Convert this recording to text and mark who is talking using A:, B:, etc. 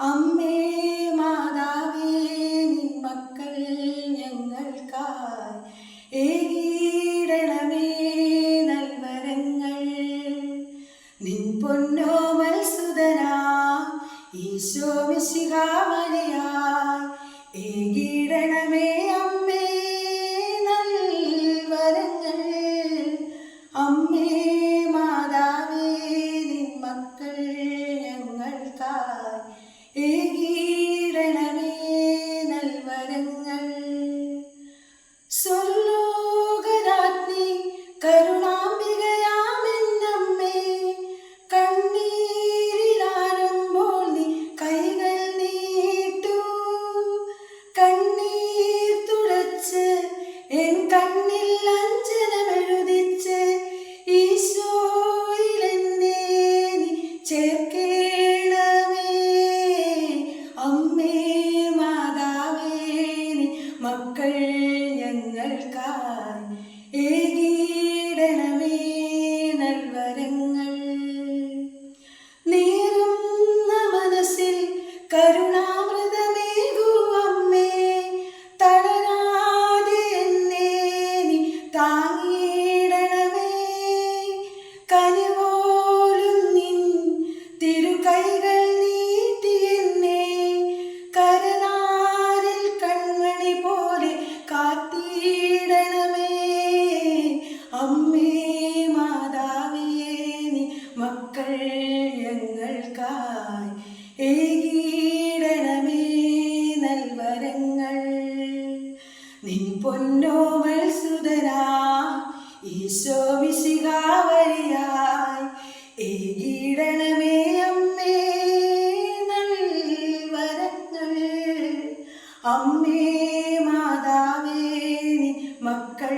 A: അമ്മേ മാതാവേ നിൻ മക്കൾ ഞങ്ങൾക്കായി ഏകീടണമേ നൽവരങ്ങൾ. നിൻ പൊന്നോ മത്സുതനാ ഈശോ മിശിഹാമണിയായി ഏകീടണമേ மக்கள் മക്കൾ ഞങ്ങൾക്കായി ഏകീടണമേ നൽവരങ്ങൾ. നിൻ പൊന്നോമൽ സുതരാ ഈശോ മിശിഹാവഴിയായി ഏകീടണമേ അമ്മേ നൽവരങ്ങൾ. അമ്മേ മാതാവേ മക്കൾ